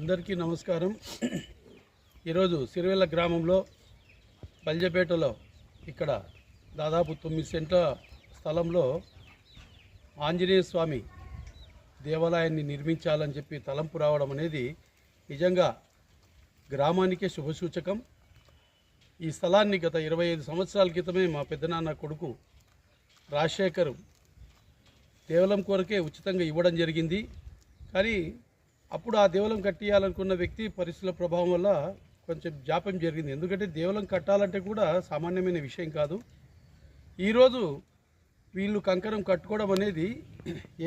అందరికీ నమస్కారం. ఈరోజు సిరివెల్ల గ్రామంలో బల్జపేటలో ఇక్కడ దాదాపు తొమ్మిది సెంట్ల స్థలంలో ఆంజనేయ స్వామి దేవాలయాన్ని నిర్మించాలని చెప్పి తలంపు రావడం అనేది నిజంగా గ్రామానికే శుభసూచకం. ఈ స్థలాన్ని గత ఇరవై ఐదు సంవత్సరాల క్రితమే మా పెద్దనాన్న కొడుకు రాజశేఖర్ దేవలం కొరకే ఉచితంగా ఇవ్వడం జరిగింది. కానీ అప్పుడు ఆ దేవాలయం కట్టియాలనుకున్న వ్యక్తి పరిస్థితుల ప్రభావం వల్ల కొంచెం జాప్యం జరిగింది. ఎందుకంటే దేవాలయం కట్టాలంటే కూడా సామాన్యమైన విషయం కాదు. ఈరోజు వీళ్ళు కంకణం కట్టుకోవడం అనేది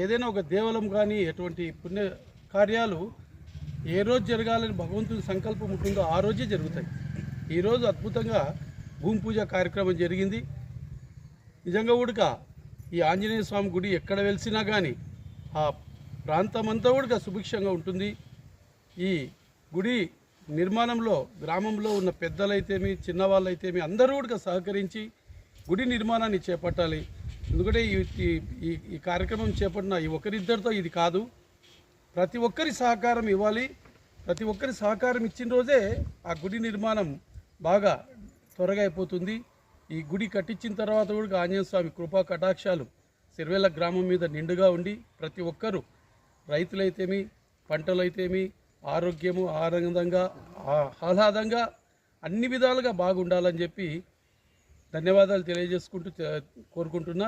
ఏదైనా ఒక దేవాలయం కానీ ఎటువంటి పుణ్య కార్యాలు ఏ రోజు జరగాలని భగవంతుని సంకల్పం ఉంటుందో ఆ రోజే జరుగుతాయి. ఈరోజు అద్భుతంగా భూమి పూజ కార్యక్రమం జరిగింది. నిజంగా ఉడక ఈ ఆంజనేయ స్వామి గుడి ఎక్కడ వెలిసినా కానీ ఆ ప్రాంతం అంతా కూడా సుభిక్షంగా ఉంటుంది. ఈ గుడి నిర్మాణంలో గ్రామంలో ఉన్న పెద్దలైతేమి చిన్నవాళ్ళైతేమి అందరూ కూడా సహకరించి గుడి నిర్మాణాన్ని చేపట్టాలి. ఎందుకంటే ఈ ఈ- ఈ కార్యక్రమం చేపట్టిన ఈ ఒకరిద్దరితో ఇది కాదు. ప్రతి ఒక్కరి సహకారం ఇవ్వాలి. ప్రతి ఒక్కరి సహకారం ఇచ్చిన రోజే ఆ గుడి నిర్మాణం బాగా త్వరగా అయిపోతుంది. ఈ గుడి కట్టించిన తర్వాత కూడా ఆంజనేయ స్వామి కృపా కటాక్షాలు సిరివెల్ల గ్రామం మీద నిండుగా ఉండి ప్రతి ఒక్కరూ రైతులైతేమి పంటలైతేమి ఆరోగ్యము ఆనందంగా ఆహ్లాదంగా అన్ని విధాలుగా బాగుండాలని చెప్పి ధన్యవాదాలు తెలియజేసుకుంటూ కోరుకుంటున్నా.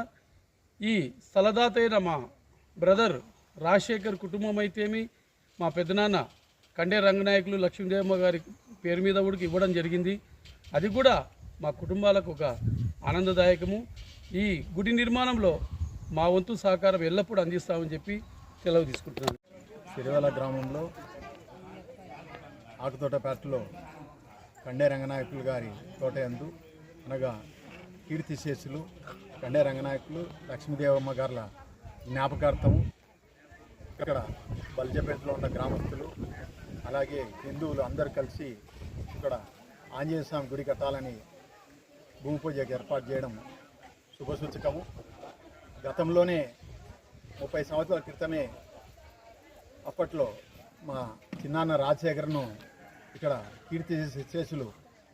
ఈ సలదాత అయిన మా బ్రదర్ రాజశేఖర్ కుటుంబం అయితేమి మా పెద్దనాన్న కండే రంగనాయకులు లక్ష్మీదేవమ్మ గారి పేరు మీద కూడా ఇవ్వడం జరిగింది. అది కూడా మా కుటుంబాలకు ఒక ఆనందదాయకము. ఈ గుడి నిర్మాణంలో మా వంతు సహకారం ఎల్లప్పుడూ అందిస్తామని చెప్పి సెలవు తీసుకుంటున్నాను. సిరివెల గ్రామంలో ఆకుతోటపేటలో కండే రంగనాయకులు గారి తోట ఎందు అనగా కీర్తిశేషులు కండే రంగనాయకులు లక్ష్మీదేవమ్మ గారుల జ్ఞాపకార్థము ఇక్కడ బల్జపేటలో ఉన్న గ్రామస్తులు అలాగే హిందువులు అందరు కలిసి ఇక్కడ ఆంజనేయ స్వామి గుడి కట్టాలని భూమి పూజకు ఏర్పాటు చేయడం శుభసూచకము. గతంలోనే ముప్పై సంవత్సరాల క్రితమే అప్పట్లో మా చిన్నాన్న రాజశేఖర్ను ఇక్కడ కీర్తి శేషులు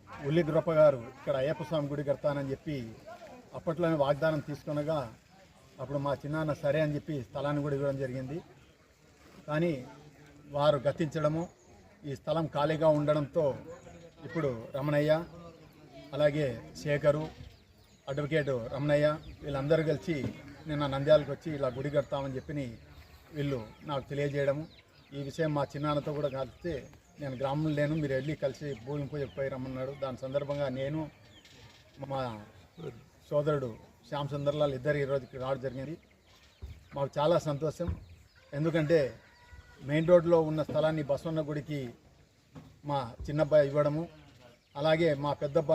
ఉల్లిగురప్ప గారు ఇక్కడ అయ్యప్ప స్వామి గుడి కడతానని చెప్పి అప్పట్లోనే వాగ్దానం తీసుకునగా అప్పుడు మా చిన్నాన్న సరే అని చెప్పి స్థలాన్ని కూడా ఇవ్వడం జరిగింది. కానీ వారు గతించడము ఈ స్థలం ఖాళీగా ఉండడంతో ఇప్పుడు రమణయ్య అలాగే శేఖరు అడ్వకేటు రమణయ్య వీళ్ళందరూ కలిసి నిన్న నంద్యాలకు వచ్చి ఇలా గుడి కడతామని చెప్పి వీళ్ళు నాకు తెలియజేయడము. ఈ విషయం మా చిన్నాన్నతో కూడా కలిస్తే నేను గ్రామంలో లేను మీరు వెళ్ళి కలిసి భూమి పూజ పోయి రమ్మన్నాడు. దాని సందర్భంగా నేను మా సోదరుడు శ్యామ్ సుందర్లాల్ ఇద్దరు ఈరోజు రావడం జరిగింది. మాకు చాలా సంతోషం. ఎందుకంటే మెయిన్ రోడ్లో ఉన్న స్థలాన్ని బసవన్న గుడికి మా చిన్నబ్బాయి ఇవ్వడము అలాగే మా పెద్దబ్బ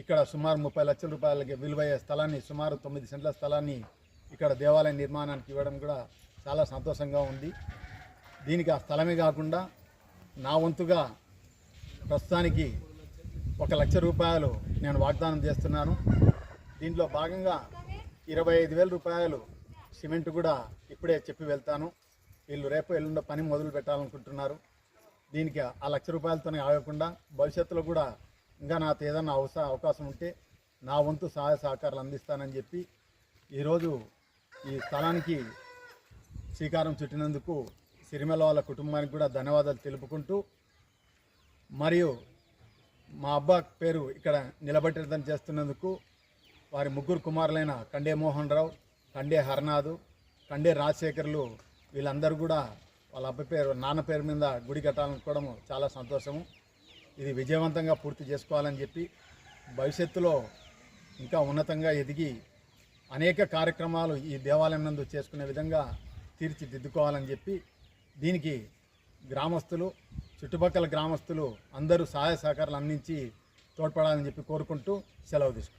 ఇక్కడ సుమారు ముప్పై లక్షల రూపాయలకి విలువయ్యే స్థలాన్ని సుమారు తొమ్మిది సెంట్ల స్థలాన్ని ఇక్కడ దేవాలయ నిర్మాణానికి ఇవ్వడం కూడా చాలా సంతోషంగా ఉంది. దీనికి ఆ స్థలమే కాకుండా నా వంతుగా ప్రస్తుతానికి ఒక లక్ష రూపాయలు నేను వాగ్దానం చేస్తున్నాను. దీంట్లో భాగంగా ఇరవై ఐదు వేల రూపాయలు సిమెంట్ కూడా ఇప్పుడే చెప్పి వెళ్తాను. వీళ్ళు రేపు ఎల్లుండో పని మొదలు పెట్టాలనుకుంటున్నారు. దీనికి ఆ లక్ష రూపాయలతోనే ఆగకుండా భవిష్యత్తులో కూడా ఇంకా నాకు ఏదైనా అవస అవకాశం ఉంటే నా వంతు సహాయ సహకారాలు అందిస్తానని చెప్పి ఈరోజు ఈ స్థలానికి శ్రీకారం చుట్టినందుకు సిరిమల వాళ్ళ కుటుంబానికి కూడా ధన్యవాదాలు తెలుపుకుంటూ మరియు మా అబ్బా పేరు ఇక్కడ నిలబెట్టడం చేస్తున్నందుకు వారి ముగ్గురు కుమారులైన కండే మోహన్ రావు కండే హర్నాథు కండే రాజశేఖర్లు వీళ్ళందరూ కూడా వాళ్ళ అబ్బాయి పేరు నాన్న పేరు మీద గుడి కట్టాలనుకోవడం చాలా సంతోషము. ఇది విజయవంతంగా పూర్తి చేసుకోవాలని చెప్పి భవిష్యత్తులో ఇంకా ఉన్నతంగా ఎదిగి అనేక కార్యక్రమాలు ఈ దేవాలయం నందు చేసుకునే విధంగా తీర్చిదిద్దుకోవాలని చెప్పి దీనికి గ్రామస్తులు చుట్టుపక్కల గ్రామస్తులు అందరూ సహాయ సహకారాలు అందించి తోడ్పడాలని చెప్పి కోరుకుంటూ సెలవు తీసుకుంటాం